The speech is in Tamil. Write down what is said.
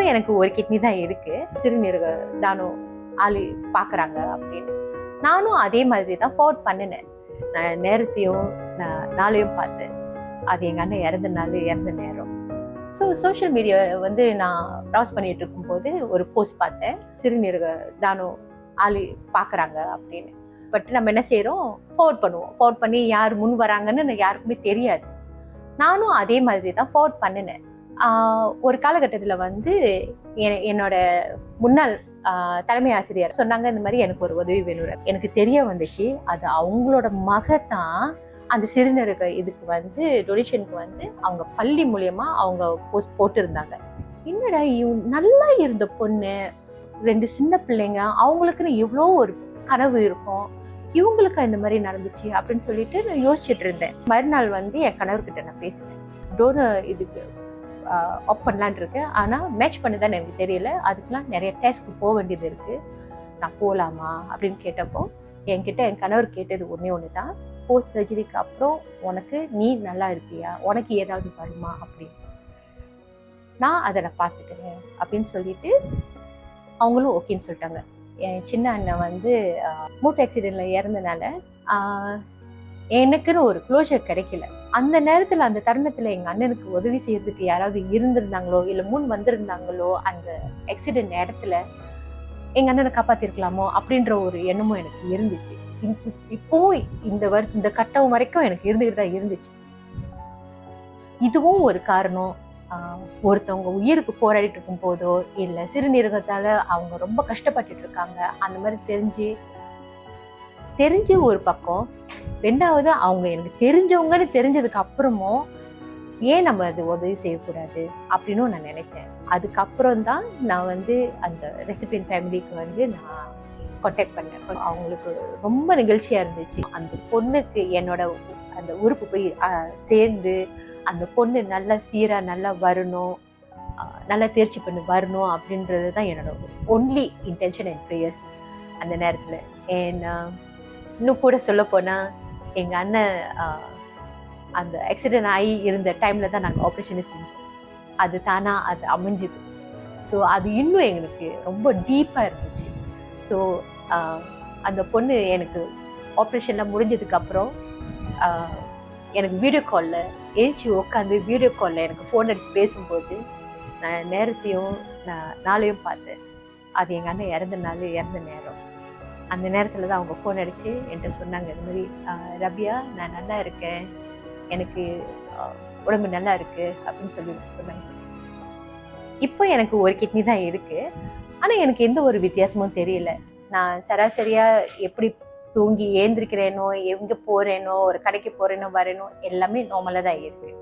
இப்போ எனக்கு ஒரு கிட்னி தான் இருக்குது சிறுநீரக தானம் ஆளு பார்க்குறாங்க அப்படின்னு. நானும் அதே மாதிரி தான் ஃபார்வர்ட் பண்ணினேன். நான் நேரத்தையும் நான் நாளையும் பார்த்தேன். அது எங்கள் அண்ணன் இறந்த நாள் இறந்த நேரம். ஸோ சோஷியல் மீடியா வந்து நான் ப்ரௌஸ் பண்ணிட்டு இருக்கும்போது ஒரு போஸ்ட் பார்த்தேன். சிறுநீரக தானம் ஆளு பார்க்குறாங்க அப்படின்னு. பட் நம்ம என்ன செய்கிறோம் ஃபார்வர்ட் பண்ணுவோம். ஃபார்வர்ட் பண்ணி யார் முன் வராங்கன்னு யாருக்குமே தெரியாது. நானும் அதே மாதிரி தான் ஃபார்வர்ட் பண்ணினேன். ஒரு காலகட்டத்தில் வந்து எ- என்னோட முன்னாள் தலைமை ஆசிரியர் சொன்னாங்க இந்த மாதிரி எனக்கு ஒரு உதவி வேணும். எனக்கு தெரிய வந்துச்சு அது அவங்களோட மக தான் அந்த சிறுநீரக இதுக்கு வந்து டொனேஷனுக்கு வந்து அவங்க பள்ளி மூலயமா அவங்க போஸ்ட் போட்டிருந்தாங்க. என்னடா இவ் நல்லா இருந்த பொண்ணு ரெண்டு சின்ன பிள்ளைங்க அவங்களுக்குன்னு இவ்வளோ ஒரு கனவு இருக்கும் இவங்களுக்கு இந்த மாதிரி நடந்துச்சு? அப்படின்னு சொல்லிட்டு நான் யோசிச்சுட்டு இருந்தேன். மறுநாள் வந்து என் கணவர்கிட்ட நான் பேசுவேன் டோனர் இதுக்கு ஆப் பண்ணலான் இருக்கேன். ஆனால் மேட்ச் பண்ணுதான்னு எனக்கு தெரியல. அதுக்கெல்லாம் நிறைய டெஸ்ட்க்கு போக வேண்டியது இருக்குது நான் போகலாமா அப்படின்னு கேட்டப்போ என்கிட்ட என் கணவர் கேட்டது ஒன்றே ஒன்று தான் போஸ்ட் சர்ஜரிக்கு அப்புறம் உனக்கு நீ நல்லா இருப்பியா? உனக்கு ஏதாவது வருமா? அப்படின்னு. நான் அதை நான் பார்த்துக்கிறேன் அப்படின்னு சொல்லிட்டு அவங்களும் ஓகேன்னு சொல்லிட்டாங்க. என் சின்ன அண்ணன் வந்து மூட்டை ஆக்சிடெண்ட்டில் இறந்தனால எனக்குன்னு ஒரு க்ளோஷர் கிடைக்கல. அந்த நேரத்தில் அந்த தருணத்தில் எங்கள் அண்ணனுக்கு உதவி செய்யறதுக்கு யாராவது இருந்திருந்தாங்களோ இல்லை முன் வந்திருந்தாங்களோ அந்த ஆக்சிடென்ட் இடத்துல எங்கள் அண்ணனை காப்பாற்றிருக்கலாமோ அப்படின்ற ஒரு எண்ணமும் எனக்கு இருந்துச்சு. இப்ப- இப்போவும் இந்த வரு இந்த கட்டம் வரைக்கும் எனக்கு இருந்துகிட்டு தான் இருந்துச்சு. இதுவும் ஒரு காரணம். ஒருத்தவங்க உயிருக்கு போராடிட்டு இருக்கும் போதோ இல்லை சிறுநீரகத்தால அவங்க ரொம்ப கஷ்டப்பட்டுட்டு இருக்காங்க அந்த மாதிரி தெரிஞ்சு தெரிஞ்ச ஒரு பக்கம் ரெண்டாவது அவங்க எனக்கு தெரிஞ்சவங்கன்னு தெரிஞ்சதுக்கு அப்புறமும் ஏன் நம்ம அது உதவி செய்யக்கூடாது அப்படின்னு நான் நினைச்சேன். அதுக்கப்புறம் தான் நான் வந்து அந்த ரெசிபியன் ஃபேமிலிக்கு வந்து நான் கான்டாக்ட் பண்ணேன். அவங்களுக்கு ரொம்ப நிகழ்ச்சியா இருந்துச்சு. அந்த பொண்ணுக்கு என்னோட அந்த உறுப்பு போய் சேர்ந்து அந்த பொண்ணு நல்லா சீராக நல்லா வரணும் நல்லா தேர்ச்சி பண்ணி வரணும் அப்படின்றது தான் என்னோட ஒன்லி இன்டென்ஷன் அண்ட் ப்ரேயர்ஸ் அந்த நேரத்தில். ஏன்னா இன்னும் கூட சொல்ல போனால் எங்கள் அண்ணன் அந்த ஆக்சிடென்ட் ஆகி இருந்த டைமில் தான் நாங்கள் ஆப்ரேஷனை செஞ்சோம். அது தானாக அது அமைஞ்சுது. ஸோ அது இன்னும் எங்களுக்கு ரொம்ப டீப்பாக இருந்துச்சு. ஸோ அந்த பொண்ணு எனக்கு ஆப்ரேஷன்லாம் முடிஞ்சதுக்கப்புறம் எனக்கு வீடியோ காலில் ஏஞ்சி உட்காந்து வீடியோ காலில் எனக்கு ஃபோன் அடித்து பேசும்போது நான் நேரத்தையும் நான் நாளையும் பார்த்தேன். அது எங்கள் அண்ணன் இறந்த நாள் இறந்த நேரம். அந்த நேரத்தில் தான் அவங்க ஃபோன் அடித்து என்கிட்ட சொன்னாங்க இது மாதிரி ரபியா நான் நல்லா இருக்கேன். எனக்கு உடம்பு நல்லா இருக்குது அப்படின்னு சொல்லி சொன்னாங்க. இப்போ எனக்கு ஒரு கிட்னி தான் இருக்குது ஆனால் எனக்கு எந்த ஒரு வித்தியாசமும் தெரியல. நான் சராசரியாக எப்படி தூங்கி ஏந்திரிக்கிறேனோ எங்கே போகிறேனோ ஒரு கடைக்கு போகிறேனோ வரேனோ எல்லாமே நார்மலாக தான் இருக்குது